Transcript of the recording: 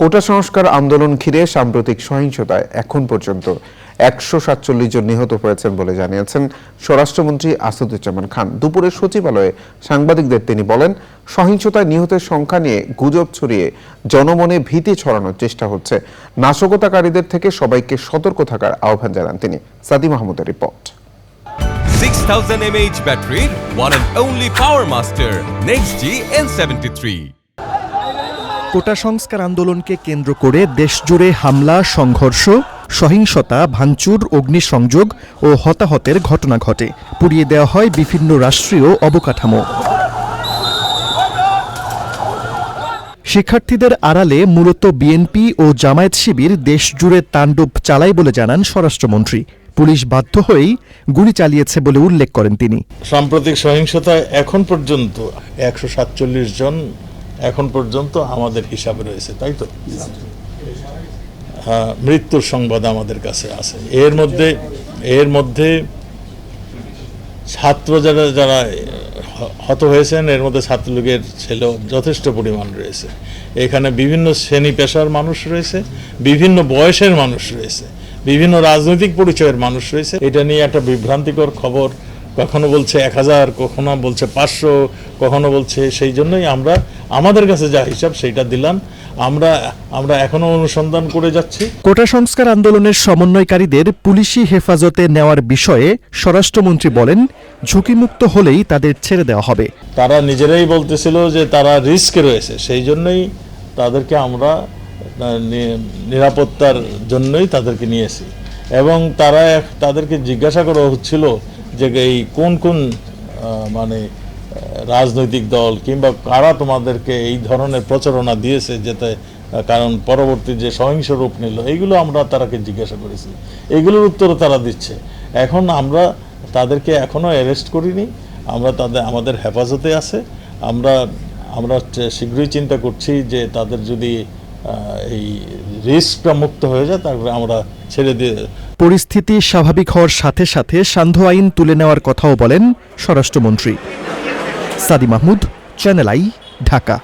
কোটা সংস্কার আন্দোলন ঘিরে সাম্প্রতিক সহিংসতায় এখন পর্যন্ত একশো সাতচল্লিশ জন নিহত হয়েছেন বলে জানিয়েছেন স্বরাষ্ট্রমন্ত্রী আসাদুজ্জামান খান। দুপুরে সচিবালয়ে সাংবাদিকদের তিনি বলেন সহিংসতায় নিহতের সংখ্যা নিয়ে গুজব ছড়িয়ে জনমনে ভীতি ছড়ানোর চেষ্টা হচ্ছে। নাশকতাকারীদের থেকে সবাইকে সতর্ক থাকার আহ্বান জানান তিনি। সাদি মাহমুদের রিপোর্ট। 6000 mAh battery, one and only Power Master, Next G N73. Quota সংস্কার আন্দোলনকে কেন্দ্র করে দেশজুড়ে হামলা, সংঘর্ষ, সহিংসতা, ভাঙচুর, অগ্নিসংযোগ ও হতাহতের ঘটনা ঘটে। পুড়িয়ে দেওয়া হয় বিভিন্ন রাষ্ট্রীয় অবকাঠামো। শিক্ষার্থীদের আড়ালে মূলত বিএনপি ও জামায়াত শিবির দেশজুড়ে তাণ্ডব চালায় বলে জানান স্বরাষ্ট্রমন্ত্রী। পুলিশ বাধ্য হয়েই গুলি চালিয়েছে বলে উল্লেখ করেন তিনি। সাম্প্রতিক সহিংসতায় এখন পর্যন্ত একশো সাতচল্লিশ জন এখন পর্যন্ত আমাদের হিসাবে রয়েছে, তাই তো? হ্যাঁ মৃত্যুর সংবাদ আমাদের কাছে আছে। এর মধ্যে এর মধ্যে ছাত্র যারা যারা হত হয়েছেন, এর মধ্যে ছাত্রলীগের ছেলে যথেষ্ট পরিমাণ রয়েছে। এখানে বিভিন্ন শ্রেণি পেশার মানুষ রয়েছে, বিভিন্ন বয়সের মানুষ রয়েছে, বিভিন্ন রাজনৈতিক পরিচয়ের মানুষ রয়েছে। এটা নিয়ে একটা বিভ্রান্তিকর খবর কখনো বলছে এক হাজার কখনো বলছে পাঁচশো কখনো বলছে সেই জন্যই আমরা আমাদের কাছে যা হিসাব সেইটা দিলাম। আমরা আমরা এখনও অনুসন্ধান করে যাচ্ছি। কোটা সংস্কার আন্দোলনের সমন্বয়কারীদের পুলিশি হেফাজতে নেওয়ার বিষয়ে স্বরাষ্ট্রমন্ত্রী বলেন ঝুঁকিমুক্ত হলেই তাদের ছেড়ে দেওয়া হবে। তারা নিজেরাই বলতেছিল যে তারা রিস্কে রয়েছে সেই জন্যই তাদেরকে আমরা নিরাপত্তার জন্যই তাদেরকে নিয়েছি। এবং তারা তাদেরকে জিজ্ঞাসা করা হচ্ছিল যে এই কোন কোন মানে রাজনৈতিক দল কিংবা কারা তোমাদেরকে এই ধরনের প্রচারণা দিয়েছে যেতে কারণ পরবর্তী যে সহিংস রূপ নিল, এইগুলো আমরা তারাকে জিজ্ঞাসা করেছি। এইগুলোর উত্তরও তারা দিচ্ছে। এখন আমরা তাদেরকে এখনও অ্যারেস্ট করিনি। আমরা তাদের, আমাদের হেফাজতে আছে। আমরা আমরা শীঘ্রই চিন্তা করছি যে তাদের যদি এই রিস্কটা মুক্ত হয়ে যায়, তারপরে আমরা ছেড়ে দিয়ে পরিস্থিতি স্বাভাবিক হওয়ার সাথে সাথে সান্ধ্য আইন তুলে নেওয়ার কথাও বলেন স্বরাষ্ট্রমন্ত্রী। Sadi Mahmud channel I Dhaka